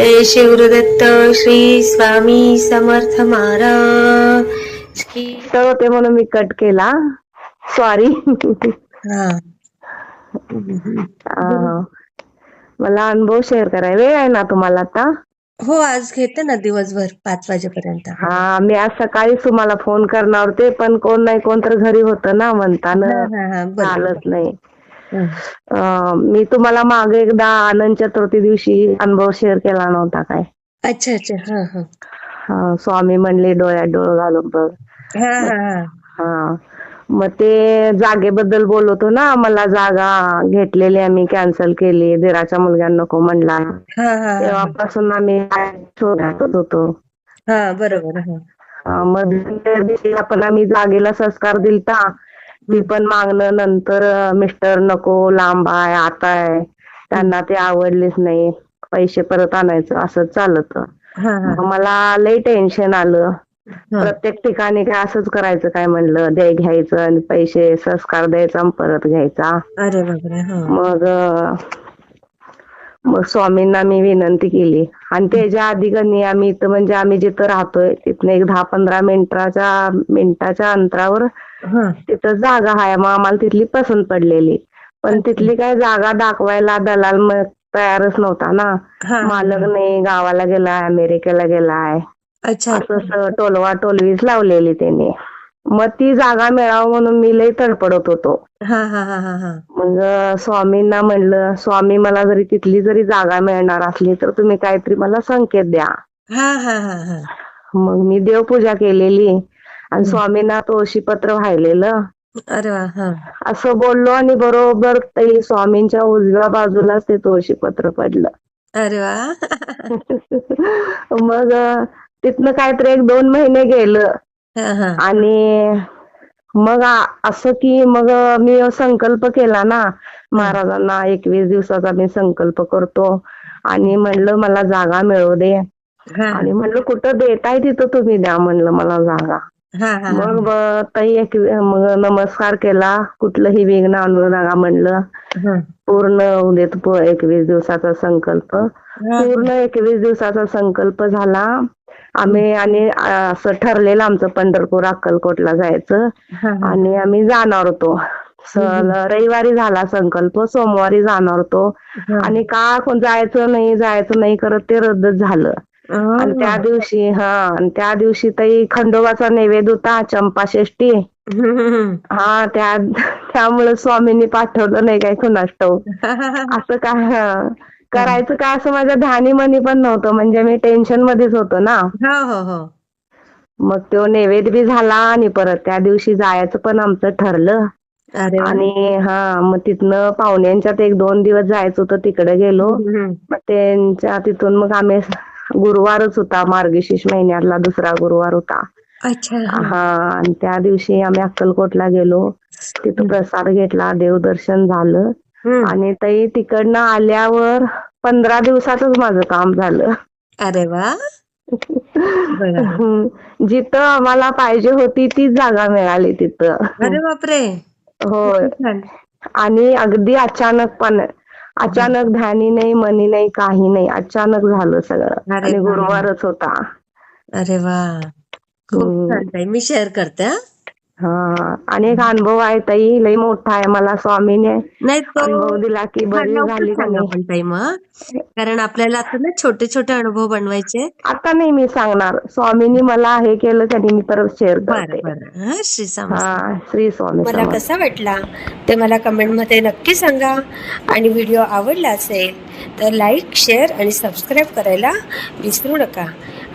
जय शिवदत्त श्री स्वामी समर्थ महाराज की तर होते म्हणून मी कट केला. सॉरी हा. मला अनुभव शेअर कराय. वेळ आहे ना तुम्हाला आता? हो आज घेते ना दिवसभर पाच वाजेपर्यंत. हा मी आज सकाळीच तुम्हाला फोन करणार होते पण कोण नाही कोण तर घरी होतं ना म्हणताना. आलंच नाही. मी तुम्हाला मागे एकदा आनंद चतुर्थी दिवशी अनुभव शेअर केला नव्हता काय. अच्छा अच्छा. हा हा. हा, स्वामी म्हणले डोळ्यात डोळ घालून बघ. हा हा हा. हा. मग ते जागेबद्दल बोलवतो ना मला जागा घेतलेली आम्ही कॅन्सल केली. दिराच्या मुलग्यानं नको म्हणला. तेव्हापासून आम्ही शोधातच होतो. हा बरोबर. हा. मग आपण आम्ही जागेला संस्कार दिलता. ती पण मागणं नंतर मिस्टर नको लांब आहे आता आहे. त्यांना ते आवडलेच नाही. पैसे परत आणायचं असं चालत. मला लई टेन्शन आलं. प्रत्येक ठिकाणी काय असंच करायचं काय म्हणलं? द्याय घ्यायचं आणि पैसे संस्कार द्यायचा परत घ्यायचा. मग मग स्वामींना मी विनंती केली. आणि त्याच्या आधी कनी आम्ही इथं म्हणजे आम्ही जिथं राहतोय तिथनं एक दहा पंधरा मिनिटाच्या मिनिटाच्या अंतरावर तिथं जागा आहे मग आम्हाला तिथली पसंत पडलेली. पण तिथली काय जागा दाखवायला दलाल मग तयारच नव्हता ना. मालक नाही गावाला गेलाय अमेरिकेला गेलाय. अच्छा. असं टोलवा टोलवीच लावलेली त्याने. मग ती जागा मिळावं म्हणून मी लई तडपडत होतो. मग स्वामींना म्हणलं स्वामी मला जरी तिथली जरी जागा मिळणार असली तर तुम्ही काहीतरी मला संकेत द्या. हा हा हा हा. मग मी देवपूजा केलेली. आणि स्वामींना तुळशीपत्र वाहिलेलं. अरे वा हा. असं बोललो आणि बरोबर ते स्वामींच्या उजव्या बाजूलाच ते तुळशीपत्र पडलं. अरे वा. मग तिथनं काहीतरी एक दोन महिने गेलं. आणि मग असं की मग मी संकल्प केला ना महाराजांना एकवीस दिवसाचा मी संकल्प करतो. आणि म्हणलं मला जागा मिळू दे. आणि म्हणलं कुठं देताय तिथं तुम्ही द्या म्हणलं मला जागा. मग ताई एक मग नमस्कार केला. कुठलंही विघ्न आणू नका म्हणलं. पूर्ण प- एकवीस दिवसाचा संकल्प. पूर्ण एकवीस दिवसाचा संकल्प झाला. आम्ही आणि असं ठरलेलं आमचं पंढरपूर अक्कलकोटला जायचं. आणि आम्ही जाणार होतो. रविवारी झाला संकल्प. सोमवारी जाणार होतो. आणि का कोण जायचं नाही जायचं नाही करत ते रद्दच झालं. आणि त्या दिवशी हा आणि त्या दिवशी ताई खंडोबाचा नैवेद्य होता चंपाषष्ठी हा त्या त्यामुळे स्वामींनी पाठवलं नाही काय ठाऊक. असं काय. करायचं काय असं माझ्या ध्यानी मनी पण नव्हतं म्हणजे मी टेन्शन मध्येच होतो ना. हो हो हो. मग तो नैवेद्य बी झाला आणि परत त्या दिवशी जायचं पण आमचं ठरलं. आणि हा मग तिथनं पाहुण्यांच्यात एक दोन दिवस जायचं होतं तिकडे गेलो. मग त्यांच्या तिथून मग आम्ही गुरुवारच होता मार्गशीर्ष महिन्यातला दुसरा गुरुवार होता. अच्छा. हा आणि त्या दिवशी आम्ही अक्कलकोटला गेलो. तिथं प्रसाद घेतला देवदर्शन झालं. आणि ताई तिकडनं आल्यावर पंधरा दिवसातच माझं काम झालं. अरे वा. जिथं आम्हाला पाहिजे होती तीच जागा मिळाली तिथं. अरे बापरे. होय. छान. आणि अगदी अचानक पण अचानक ध्यानी नाही मनी नाही काही नाही. अचानक झालं सगळं. आणि. गुरुवारच होता. अरे वा. खूप मी शेअर करते हा. आणि एक अनुभव आहे ताई लई मोठा आहे मला स्वामीने. नाही तो अनुभव दिला की बरी झाली का सांगा नाही. पण ताई मग. कारण आपल्याला आता ना छोटे छोटे अनुभव बनवायचे आता नाही मी सांगणार. स्वामींनी मला हे केलं त्यांनी मी परत शेअर बरं करते. बरं हा श्री स्वामी हा श्री स्वामी मला समर्थ. कसा वाटला? ते मला कमेंटमध्ये नक्की सांगा. आणि व्हिडिओ आवडला असेल तर लाईक शेअर आणि सबस्क्राईब करायला विसरू नका.